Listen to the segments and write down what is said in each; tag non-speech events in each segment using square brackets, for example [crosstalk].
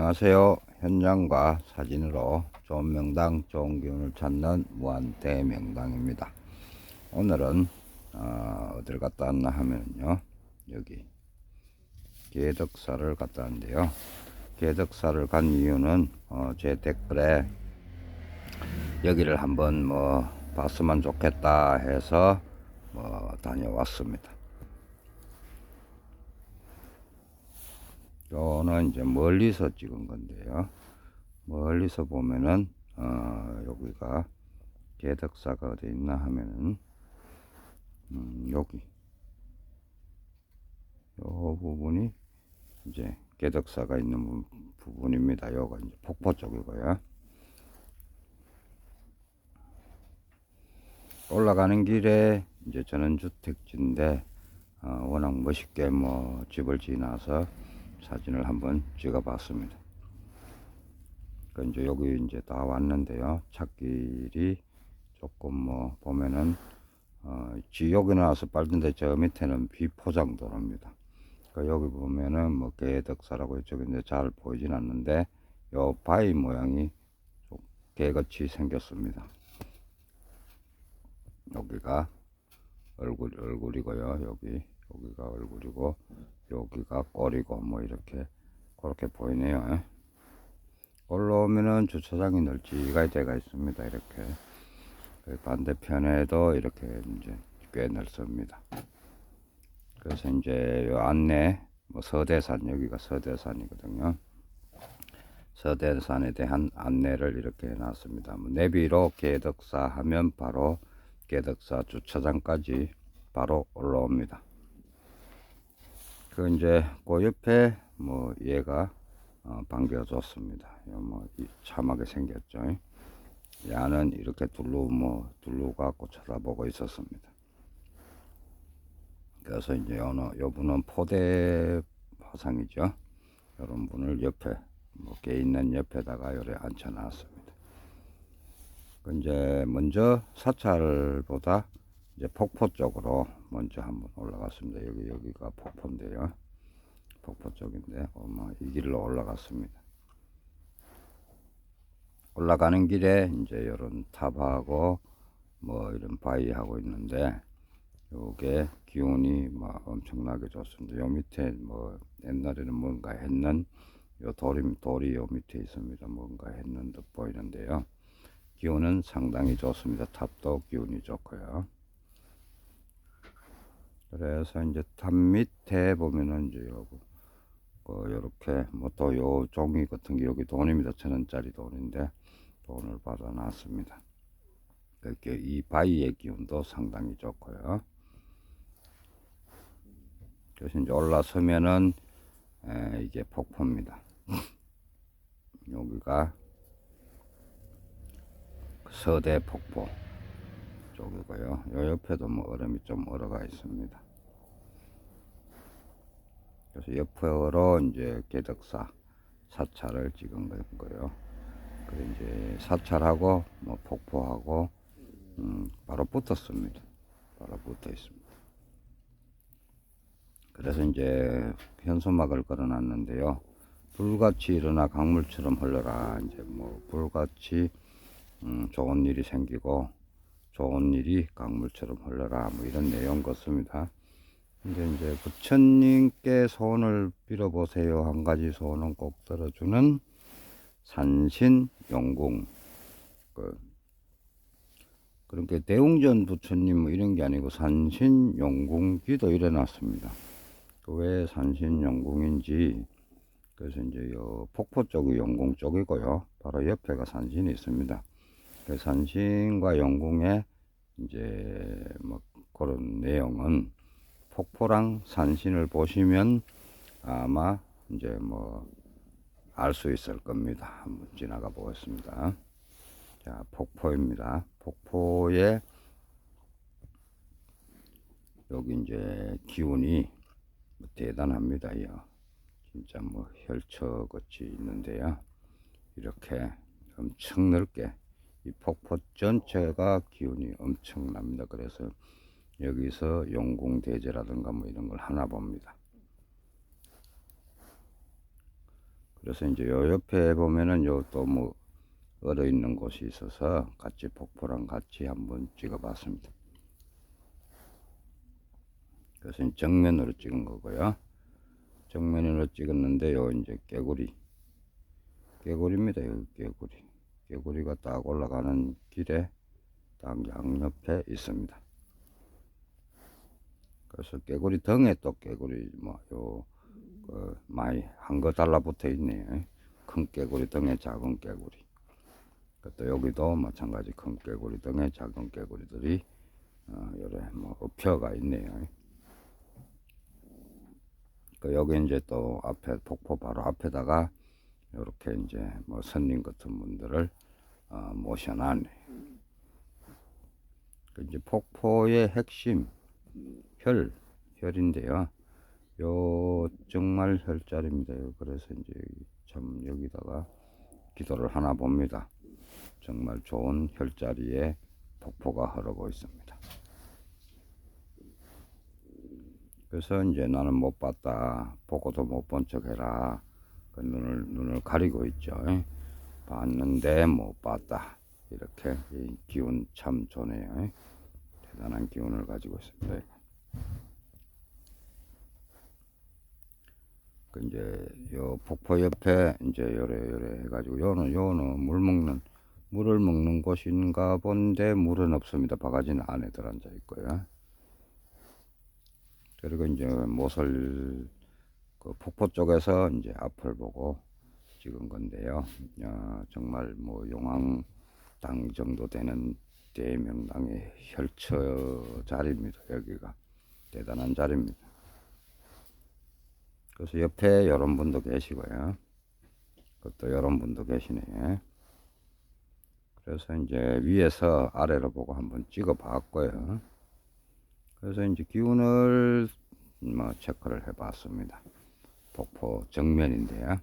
안녕하세요. 현장과 사진으로 좋은 명당, 좋은 기운을 찾는 무한대명당입니다. 오늘은 어, 어딜 갔다 왔나 하면요. 여기 계덕사를 갔다 왔는데요. 계덕사를 간 이유는 어, 제 댓글에 여기를 한번 뭐 봤으면 좋겠다 해서 뭐 다녀왔습니다. 요는 이제 멀리서 찍은 건데요. 멀리서 보면은 어, 여기가 개덕사가 어디 있나 하면은 음, 여기 요 부분이 이제 개덕사가 있는 부- 부분입니다. 요가 이제 폭포 쪽이고요. 올라가는 길에 이제 전원주택지인데 어, 워낙 멋있게 뭐 집을 지나서 사진을 한번 찍어 봤습니다. 그 이제 여기 이제 다 왔는데요. 찾길이 조금 뭐 보면은 어, 지역에 나와서 빨던데 저 밑에는 비포장도로입니다. 그 여기 보면은 뭐 개덕사라고 이쪽에 이제 잘 보이진 않는데 요 바위 모양이 좀 개같이 생겼습니다. 여기가 얼굴 얼굴이고요. 여기 여기가 얼굴이고 여기가 꼬리고 뭐 이렇게 그렇게 보이네요. 예. 올라오면은 주차장이 널찍할 때가 있습니다. 이렇게 그 반대편에도 이렇게 이제 꽤 넓습니다. 그래서 이제 요 안내 뭐 서대산 여기가 서대산이거든요. 서대산에 대한 안내를 이렇게 해놨습니다. 뭐 내비로 개덕사 하면 바로 개덕사 주차장까지 바로 올라옵니다. 그 이제 그 옆에 뭐 얘가 어, 반겨줬습니다. 뭐이 참하게 생겼죠. 야는 이렇게 둘로 뭐 둘로 갖고 쳐다보고 있었습니다. 그래서 이제 어느 요분은 포대 화상이죠. 이런 분을 옆에 뭐개 있는 옆에다가 요래 앉혀놨습니다. 그 이제 먼저 사찰보다 이제 폭포 쪽으로 먼저 한번 올라갔습니다. 여기 여기가 폭포인데요. 폭포 쪽인데 어머 이 길로 올라갔습니다. 올라가는 길에 이제 이런 탑하고 뭐 이런 바위 하고 있는데 요게 기운이 막 엄청나게 좋습니다. 요 밑에 뭐 옛날에는 뭔가 했는 요 돌이 돌이 요 밑에 있습니다. 뭔가 했는 듯 보이는데요. 기운은 상당히 좋습니다. 탑도 기운이 좋고요. 그래서 이제 탑 밑에 보면은 이제 요거 그 요렇게 뭐 또 요 종이 같은 게 여기 돈입니다. 천 원짜리 돈인데 돈을 받아 놨습니다. 이렇게 이 바위의 기운도 상당히 좋고요. 그래서 이제 올라서면은 에, 이게 폭포입니다. [laughs] 여기가 서대 폭포 쪽이고요. 요 옆에도 뭐 얼음이 좀 얼어가 있습니다. 그래서 옆으로 이제 개덕사 사찰을 찍은 거고요. 그래 이제 사찰하고 뭐 폭포하고 음, 바로 붙었습니다. 바로 붙어 있습니다. 그래서 이제 현수막을 걸어놨는데요. 불같이 일어나 강물처럼 흘러라. 이제 뭐 불같이 음, 좋은 일이 생기고 좋은 일이 강물처럼 흘러라. 뭐 이런 내용 같습니다. 근데 이제 부처님께 소원을 빌어보세요. 한 가지 소원은 꼭 들어주는 산신 용궁. 그, 그러니까 대웅전 부처님 뭐 이런 게 아니고 산신 용궁 기도 이래놨습니다. 그 왜 산신 용궁인지 그래서 이제 요 폭포 쪽이 용궁 쪽이고요. 바로 옆에가 산신이 있습니다. 그 산신과 용궁의 이제 뭐 그런 내용은 폭포랑 산신을 보시면 아마 이제 뭐 알 수 있을 겁니다. 한번 지나가 보겠습니다. 자, 폭포입니다. 폭포에 여기 이제 기운이 뭐 대단합니다요. 진짜 뭐 혈처같이 있는데요. 이렇게 엄청 넓게 이 폭포 전체가 기운이 엄청납니다. 그래서 여기서 용궁대제라든가 뭐 이런 걸 하나 봅니다. 그래서 이제 요 옆에 보면은 요 또 뭐 얼어 있는 곳이 있어서 같이 폭포랑 같이 한번 찍어봤습니다. 그래서 정면으로 찍은 거고요. 정면으로 찍었는데 요 이제 깨구리 깨구리입니다. 여기 깨구리 깨구리가 딱 올라가는 길에 딱 양옆에 있습니다. 그래서 깨구리 등에 또 깨구리 뭐요 그 많이 한 거 달라붙어 있네요. 큰 깨구리 등에 작은 깨구리. 그또 여기도 마찬가지 큰 깨구리 등에 작은 깨구리들이 어, 요래 뭐 엎혀가 있네요. 그 여기 이제 또 앞에 폭포 바로 앞에다가 이렇게 이제 뭐 선님 같은 분들을 어, 모셔놨네. 그 이제 폭포의 핵심 혈 혈인데요. 요 정말 혈자리입니다. 요 그래서 이제 참 여기다가 기도를 하나 봅니다. 정말 좋은 혈자리에 폭포가 흐르고 있습니다. 그래서 이제 나는 못 봤다. 보고도 못 본 척 해라. 그 눈을, 눈을 가리고 있죠. 봤는데 못 봤다. 이렇게 이 기운 참 좋네요. 대단한 기운을 가지고 있습니다. 그 이제 요 폭포 옆에 이제 요래 요래 해가지고 요는 요는 물 먹는 물을 먹는 곳인가 본데 물은 없습니다. 바가지는 안에 들어앉아 있고요. 그리고 이제 모슬 그 폭포 쪽에서 이제 앞을 보고 찍은 건데요. 야, 정말 뭐 용왕당 정도 되는 대명당의 혈처 자리입니다. 여기가 대단한 자리입니다. 그래서 옆에 이런 분도 계시고요. 그것도 이런 분도 계시네. 그래서 이제 위에서 아래로 보고 한번 찍어 봤고요. 그래서 이제 기운을 뭐 체크를 해 봤습니다. 폭포 정면인데요.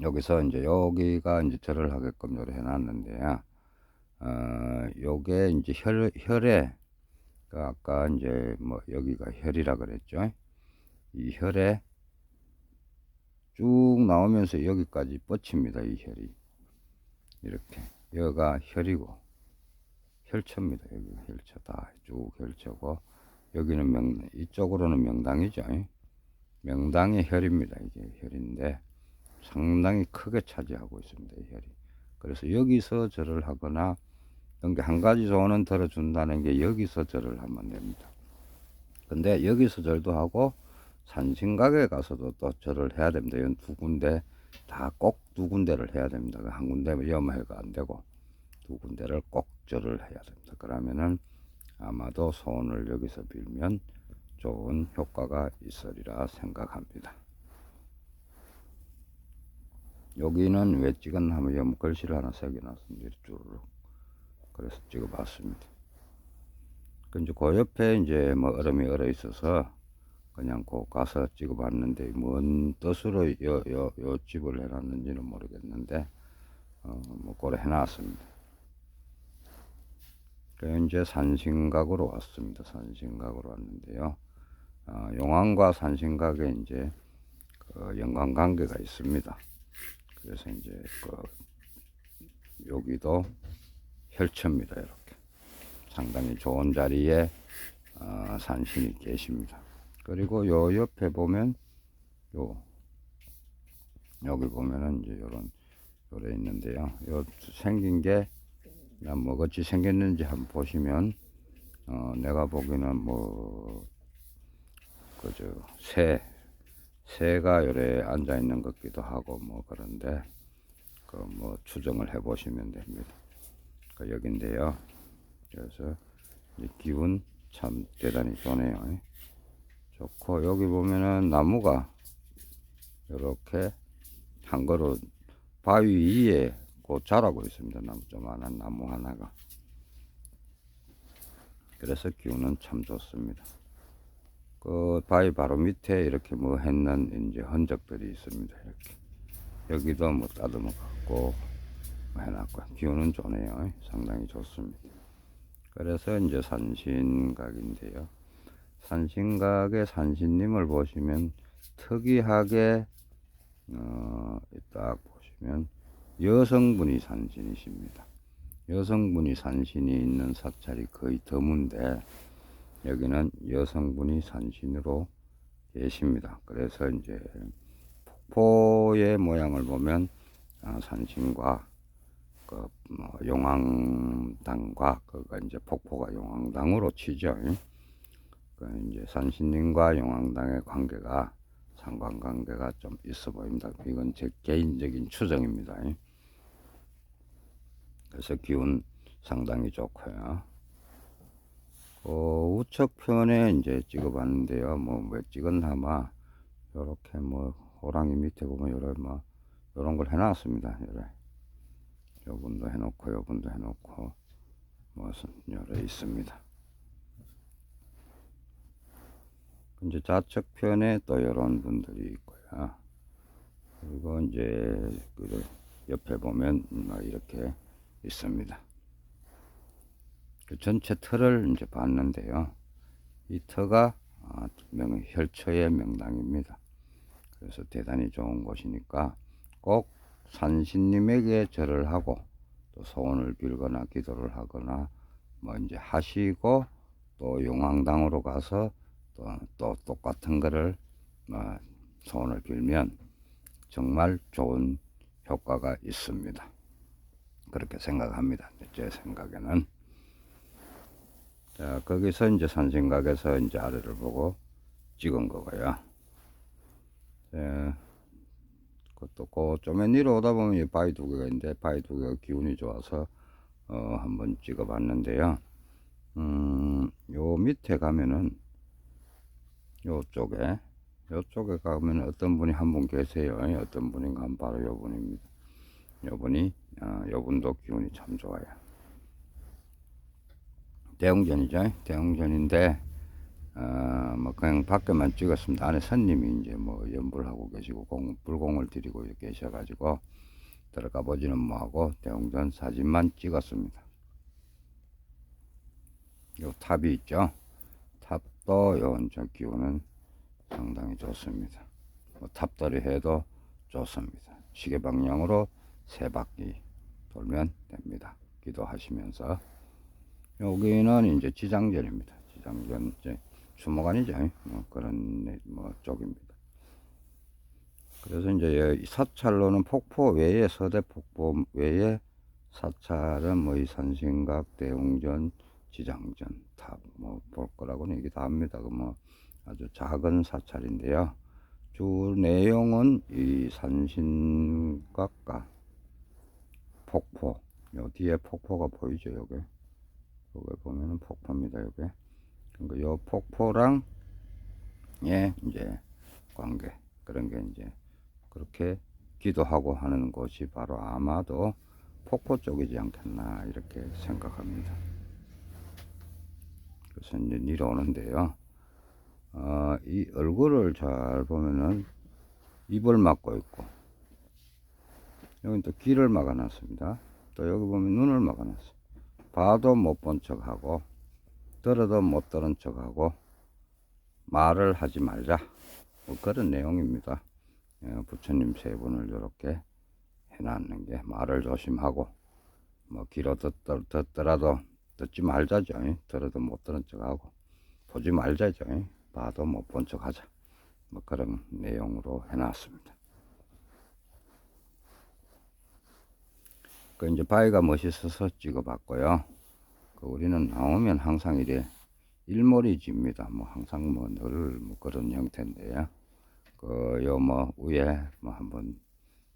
여기서 이제 여기가 이제 절을 하게끔 요래 해놨는데요. 어, 요게 이제 혈, 혈에, 그 아까 이제 뭐 여기가 혈이라 그랬죠. 이 혈에 쭉 나오면서 여기까지 뻗칩니다. 이 혈이. 이렇게. 여기가 혈이고, 혈처입니다. 여기 혈처 다 쭉 혈처고, 여기는 명, 이쪽으로는 명당이죠. 명당의 혈입니다. 이게 혈인데, 상당히 크게 차지하고 있습니다. 이 혈이. 그래서 여기서 절을 하거나, 한 가지 조언은 들어준다는 게 여기서 절을 하면 됩니다. 근데 여기서 절도 하고, 산신각에 가서도 또 절을 해야 됩니다. 이건 두 군데 다 꼭 두 군데를 해야 됩니다. 그한 군데 위험해가 안 되고 두 군데를 꼭 절을 해야 됩니다. 그러면은 아마도 소원을 여기서 빌면 좋은 효과가 있으리라 생각합니다. 여기는 왜 찍었나 하면 여기 글씨를 하나 새겨놨습니다. 쭈르륵. 그래서 찍어봤습니다. 그 이제 그 옆에 이제 뭐 얼음이 얼어 있어서 그냥 꼭 가서 찍어봤는데 뭔 뜻으로 요, 요, 요 집을 해놨는지는 모르겠는데 어, 뭐 고래 해놨습니다. 그 이제 산신각으로 왔습니다. 산신각으로 왔는데요. 어, 용왕과 산신각에 이제 그 연관 관계가 있습니다. 그래서 이제 그 여기도 혈처입니다. 이렇게 상당히 좋은 자리에 어, 산신이 계십니다. 그리고 요 옆에 보면 요 여기 보면은 이제 요런 요래 있는데요. 요 생긴 게 그냥 뭐같이 생겼는지 한번 보시면 어 내가 보기에는 뭐 그저 새 새가 요래 앉아 있는 것 같기도 하고 뭐 그런데 그 뭐 추정을 해 보시면 됩니다. 그 여긴데요. 그래서 이 기운 참 대단히 좋네요. 좋고 여기 보면은 나무가 이렇게 한 그루 바위 위에 곧 자라고 있습니다. 나무 조만한 나무 하나가. 그래서 기운은 참 좋습니다. 그 바위 바로 밑에 이렇게 뭐 했는 이제 흔적들이 있습니다. 이렇게 여기도 뭐 따듬어 갖고 해놨고 기운은 좋네요. 상당히 좋습니다. 그래서 이제 산신각인데요. 산신각의 산신님을 보시면 특이하게 어, 딱 보시면 여성분이 산신이십니다. 여성분이 산신이 있는 사찰이 거의 드문데 여기는 여성분이 산신으로 계십니다. 그래서 이제 폭포의 모양을 보면 아, 산신과 그 뭐, 용왕당과 그가 이제 폭포가 용왕당으로 치죠. 그 이제 산신님과 용왕당의 관계가 상관관계가 좀 있어 보입니다. 이건 제 개인적인 추정입니다. 그래서 기운 상당히 좋고요. 어, 우측편에 이제 찍어 봤는데요. 뭐, 왜 찍었나마, 요렇게 뭐, 호랑이 밑에 보면 요런 뭐, 요런 걸 해놨습니다. 요래. 요분도 해놓고, 요분도 해놓고, 무슨, 요래 있습니다. 이제 좌측편에 또 이런 분들이 있고요. 그리고 이제 그 옆에 보면 뭐 이렇게 있습니다. 그 전체 틀을 이제 봤는데요. 이 터가 아, 명, 혈처의 명당입니다. 그래서 대단히 좋은 곳이니까 꼭 산신님에게 절을 하고 또 소원을 빌거나 기도를 하거나 뭐 이제 하시고 또 용왕당으로 가서 또, 또 똑같은 거를 어, 소원을 빌면 정말 좋은 효과가 있습니다. 그렇게 생각합니다. 제 생각에는. 자, 거기서 이제 산생각에서 이제 아래를 보고 찍은 거고요. 자, 그것도 그 좀에 내려오다 보면 이 바위 두 개가 있는데 바위 두 개가 기운이 좋아서 어, 한번 찍어 봤는데요. 음, 요 밑에 가면은 요쪽에 요쪽에 가면 어떤 분이 한 분 계세요. 어떤 분인가 바로 요 분입니다. 요 분이 어, 요 분도 기운이 참 좋아요. 대웅전이죠. 대웅전인데 어, 뭐 그냥 밖에만 찍었습니다. 안에 손님이 이제 뭐 연불 하고 계시고 공, 불공을 드리고 계셔가지고 들어가 보지는 뭐하고 대웅전 사진만 찍었습니다. 요 탑이 있죠. 탑도 요저 기운은 상당히 좋습니다. 뭐 탑돌이 해도 좋습니다. 시계 방향으로 세 바퀴 돌면 됩니다. 기도하시면서 여기는 이제 지장전입니다. 지장전 이제 주목안이죠. 뭐 그런 네, 뭐 쪽입니다. 그래서 이제 이 사찰로는 폭포 외에 서대 폭포 외에 사찰은 뭐 이 산신각 대웅전 지장전 탑뭐볼 거라고는 얘기 다 합니다. 그 뭐 아주 작은 사찰인데요. 주 내용은 이 산신각과 폭포 요 뒤에 폭포가 보이죠 여기 여기 보면은 폭포입니다 여기 그러니까 요 폭포랑 예 이제 관계 그런 게 이제 그렇게 기도하고 하는 곳이 바로 아마도 폭포 쪽이지 않겠나 이렇게 생각합니다. 그래서 이제 내려오는데요. 어, 이 얼굴을 잘 보면은 입을 막고 있고 여기 또 귀를 막아놨습니다. 또 여기 보면 눈을 막아놨어요. 봐도 못 본 척하고 들어도 못 들은 척하고 말을 하지 말자. 뭐 그런 내용입니다. 예, 부처님 세 분을 이렇게 해놨는 게 말을 조심하고 뭐 귀로 듣더, 듣더라도 듣지 말자죠. 들어도 못 들은 척하고 보지 말자죠. 봐도 못 본 척하자. 뭐 그런 내용으로 해놨습니다. 그 이제 바위가 멋있어서 찍어봤고요. 그 우리는 나오면 항상 이래 일몰이 집니다. 뭐 항상 뭐 늘 뭐 그런 형태인데요. 그 요 뭐 위에 뭐 한번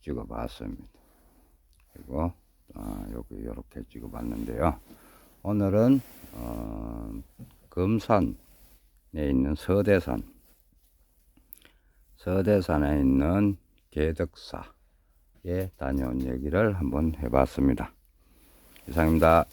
찍어봤습니다. 그리고 아, 여기 이렇게 찍어봤는데요. 오늘은 어, 금산에 있는 서대산, 서대산에 있는 개덕사 에 다녀온 얘기를 한번 해봤습니다. 이상입니다.